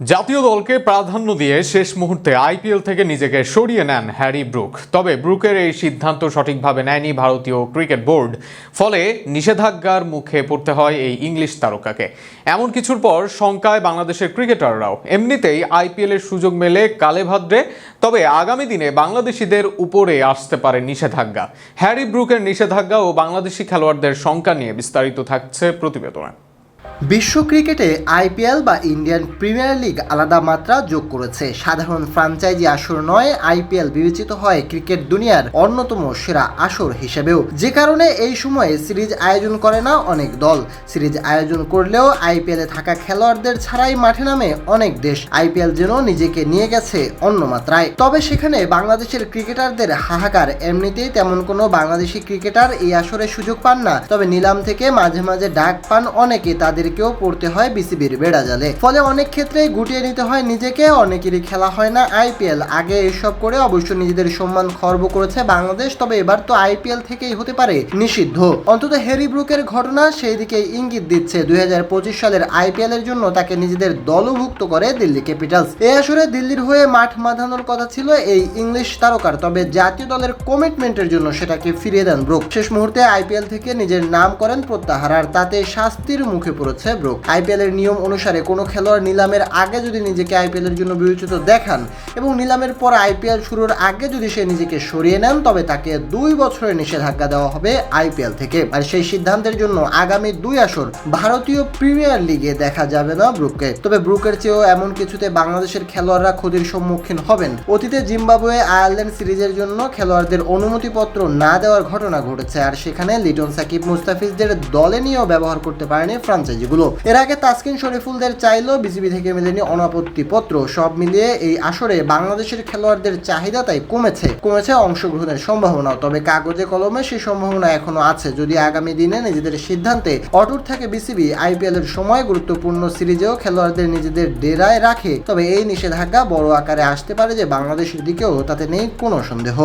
জাতীয় দলকে প্রাধান্য দিয়ে শেষ মুহূর্তে আইপিএল থেকে নিজেকে সরিয়ে নেন হ্যারি ব্রুক। তবে ব্রুকের এই সিদ্ধান্ত সঠিকভাবে নেয়নি ভারতীয় ক্রিকেট বোর্ড। ফলে নিষেধাজ্ঞার মুখে পড়তে হয় এই ইংলিশ তারকাকে। এমন কিছুর পর শঙ্কায় বাংলাদেশের ক্রিকেটাররাও। এমনিতেই আইপিএল এর সুযোগ মেলে কালে ভাদ্রে, তবে আগামী দিনে বাংলাদেশিদের উপরে আসতে পারে নিষেধাজ্ঞা। হ্যারি ব্রুকের নিষেধাজ্ঞা ও বাংলাদেশি খেলোয়াড়দের শঙ্কা নিয়ে বিস্তারিত থাকছে প্রতিবেদনে। বিশ্ব ক্রিকেটে আইপিএল বা ইন্ডিয়ান প্রিমিয়ার লিগ আলাদা মাত্রা যোগ করেছে। সাধারণ ফ্রাঞ্চাইজি আসর নয়, আইপিএল বিবেচিত হয় ক্রিকেট দুনিয়ার অন্যতম সেরা আসর হিসেবেও। যে কারণে এই সময়ে সিরিজ আয়োজন করে না অনেক দল। সিরিজ আয়োজন করলেও আইপিএলে থাকা খেলোয়াড়দের ছাড়াই মাঠে নামে অনেক দেশ। আইপিএল যেন নিজেকে নিয়ে গেছে অন্য মাত্রায়। তবে সেখানে বাংলাদেশের ক্রিকেটারদের হাহাকার এমনিতেই তেমন কোনো বাংলাদেশি ক্রিকেটার এই আসরে সুযোগ পান না। তবে নিলাম থেকে মাঝে মাঝে ডাক পান অনেকে তাদেরকেও পড়তে হয় বিসিবির বেড়া জালে। ফলে অনেক ক্ষেত্রেই গুটিয়ে নিতে হয় নিজেকে, অনেকেরই খেলা হয় না। আইপিএল আগে এসব করে অবশ্য নিজেদের সম্মান খর্ব করেছে বাংলাদেশ, তবে এবার তো আইপিএল থেকেই হতে পারে নিষিদ্ধ। অন্তত হ্যারি ব্রুকের ঘটনা সেই দিকে ইঙ্গিত দিচ্ছে। দুই সালের আইপিএল এর জন্য তাকে নিজেদের দলভুক্ত করে দিল্লি ক্যাপিটালস। এই আসরে দিল্লির হয়ে মাঠ মাধানোর কথা ছিল এই ইংলিশ তারকার, তবে জাতীয় দলের কমিটমেন্টের জন্য সেটাকে ফিরিয়ে দেন ব্রুক। শেষ মুহূর্তে আইপিএল থেকে নিজের নাম করেন প্রত্যাহার, আর তাতে শাস্তির মুখে পড়েছে ব্রুক আইপিএল এর নিয়ম অনুসারে কোনো খেলোয়াড় নিলামের আগে যদি নিজেকে আইপিএল এর জন্য বিবেচিত দেখান এবং নিলামের পর আইপিএল শুরুর আগে যদি সে নিজেকে সরিয়ে নেন, তবে তাকে দুই বছরের নিষেধাজ্ঞা দেওয়া হবে আইপিএল থেকে। আর সেই সিদ্ধান্তের জন্য আগামী দুই আসর ভারতীয় প্রিমিয়ার লিগে দেখা যাবে না ব্রুককে। তবে ব্রুকের চেয়েও এমন কিছুতে বাংলাদেশের খেলোয়াড়রা ক্ষতির সম্মুখীন হবেন। অতীতে জিম্বাবুয়ে আয়ারল্যান্ড সিরিজের জন্য খেলোয়াড়দের অনুমতিপত্র না দেওয়ার ঘটনা ঘটেছে, আর সেখানে লিটন সাকিব মুস্তাফিজদের দলে নিয়েও ব্যবহার করতে পারেনি ফ্রাঞ্চাইজিগুলো এর আগে তাসকিন শরীফুলদের চাইলেও বিসিবি থেকে মেলেনি অনাপত্তি পত্র সব মিলিয়ে এই আসরে বাংলাদেশের খেলোয়াড়দের চাহিদা তাই কমেছে। কমেছে অংশগ্রহণের সম্ভাবনা তবে কাগজে কলমে সেই সম্ভাবনা এখনও আছে। যদি আগামী দিনে নিজেদের সিদ্ধান্তে অটুট থাকে বিসিবি, আইপিএল এর সময় গুরুত্বপূর্ণ সিরিজেও খেলোয়াড়দের নিজেদের ডেরায় রাখে। তবে এই নিষেধাজ্ঞা বড় আকারে আসতে পারে যে বাংলাদেশের দিকেও তাতে নেই কোনো সন্দেহ।